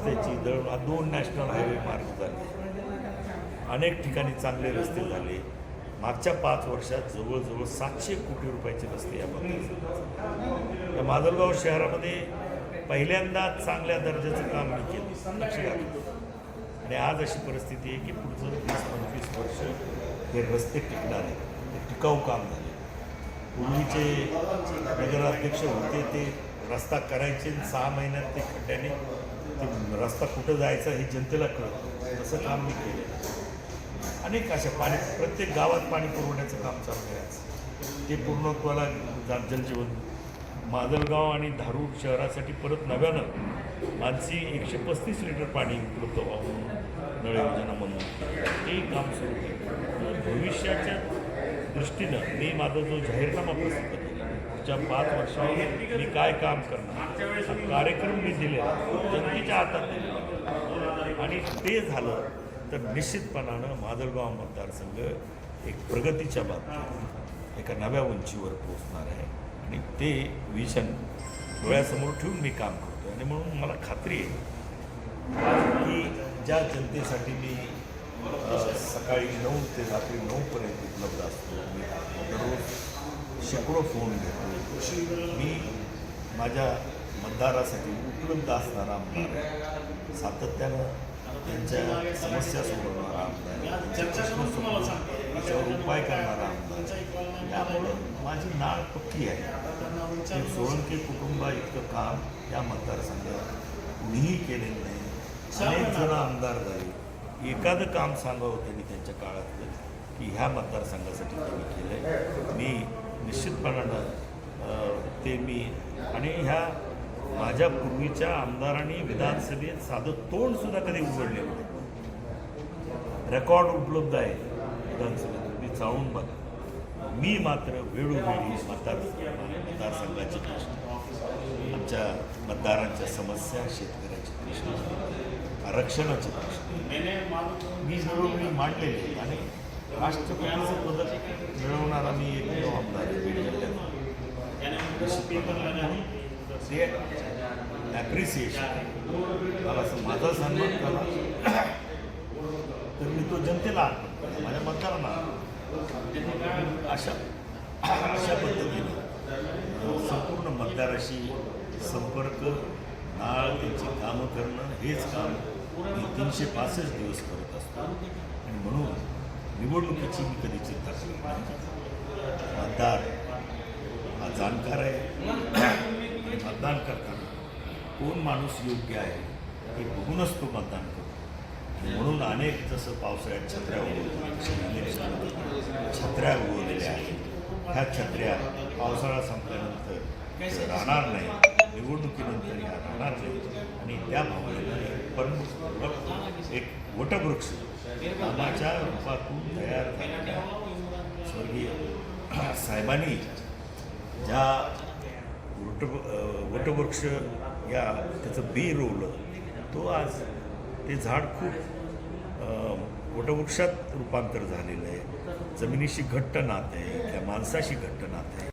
रस्त्याची दळ दोन नॅशनल हायवे मार्ग झाले. अनेक ठिकाणी चांगले रस्ते झाले. मागच्या पाच वर्षात जवळजवळ सातशे कोटी रुपयाचे रस्ते यामध्ये या माधलगाव शहरामध्ये पहिल्यांदा चांगल्या दर्जाचं काम मी केलं. लक्ष घालून आणि आज अशी परिस्थिती आहे की पुढचं वीस पंचवीस वर्ष हे रस्ते टिकणार आहे ते टिकाऊ काम झाले. पूर्वीचे नगराध्यक्ष होते ते रस्ता करायचे सहा महिन्यात ते खड्ड्याने रस्ता कुठं जायचा हे जनतेला कळत. तसं काम मी केलं. अनेक अशा पाणी प्रत्येक गावात पाणी पुरवण्याचं काम चालू आहे ते पूर्णत्वाला जलजीवन माजलगाव आणि धारूर शहरासाठी परत नव्यानं मानसी एकशे पस्तीस लिटर पाणी उपलब्ध व्हावं. नळ योजना म्हणून. ते काम सुरू केलं. भविष्याच्या दृष्टीनं मी माझा जो जाहीरनामा प्रसिद्ध पुढच्या पाच वर्षावर मी काय काम करणार? कार्यक्रम मी दिले जनतेच्या हातात दिलेला आणि ते झालं तर निश्चितपणानं माजलगाव मतदारसंघ एक प्रगतीच्या बाबतीत एका नव्या उंचीवर पोहोचणार आहे. आणि ते विजन डोळ्यासमोर ठेवून मी काम करतो आणि म्हणून मला खात्री आहे की ज्या जनतेसाठी मी सकाळी नऊ ते रात्री नऊपर्यंत उपलब्ध असतो मी दररोज शेकडो फोन घेतो मी माझ्या मतदारासाठी उपलब्ध असणारा आमदार सातत्यानं त्यांच्या समस्या सोडवणारा आमदार त्याच्यावर उपाय करणारा आमदार आहे. त्यामुळं माझी नाळ पक्की आहे. ते सोळंके कुटुंबा इतकं काम या मतदारसंघात कुणीही केलेलं नाही. अनेक जण आमदार झाले. एखादं काम सांगावं त्यांनी त्यांच्या काळातलं की ह्या मतदारसंघासाठी त्यांनी निश्चितपणानं ते मी आणि ह्या माझ्या पूर्वीच्या आमदारांनी विधानसभेत साधं तोंडसुद्धा कधी उघडले होते रेकॉर्ड उपलब्ध आहे विधानसभेत. तुम्ही जाऊन बघा. मी मात्र वेळोवेळी मतदार मतदारसंघाचे प्रश्न आमच्या मतदारांच्या समस्या शेतकऱ्याचे प्रश्न आरक्षणाचे प्रश्न मी वेळोवेळी मांडलेले आणि राष्ट्रपतीचं पदक मिळवणारा मी एकमेव आमदार ते ॲप्रिसिएशन मला असं माझा सन्मान करा तर मी तो जनतेला माझ्या मतदारांना अशा अशा पद्धतीनं संपूर्ण मतदाराशी संपर्क नाळ त्यांची कामं करणं हेच काम मी तीनशे पासष्ट दिवस करत असतो आणि म्हणून निवडणुकीची मी कधी चिंता केली नाही. मतदार हा जाणकार आहे. आणि मतदान करताना कोण माणूस योग्य आहे हे बघूनच तो मतदान करतो. म्हणून अनेक जसं पावसाळ्यात छत्र्या उगवतात छत्र्या उगवलेल्या आहेत. ह्या छत्र्या पावसाळा संपल्यानंतर राहणार नाही निवडणुकीनंतर या राहणार नाही आणि त्या भावनेनं एक एक वटवृक्ष कामाच्या रूपातून तयार झालेल्या स्वर्गीय साहेबांनी ज्या वट वटवृक्ष या त्याचं बी रोवलं तो आज ते झाड खूप वटवृक्षात रूपांतर झालेलं आहे. जमिनीशी घट्ट नात आहे त्या माणसाशी घट्ट नात आहे.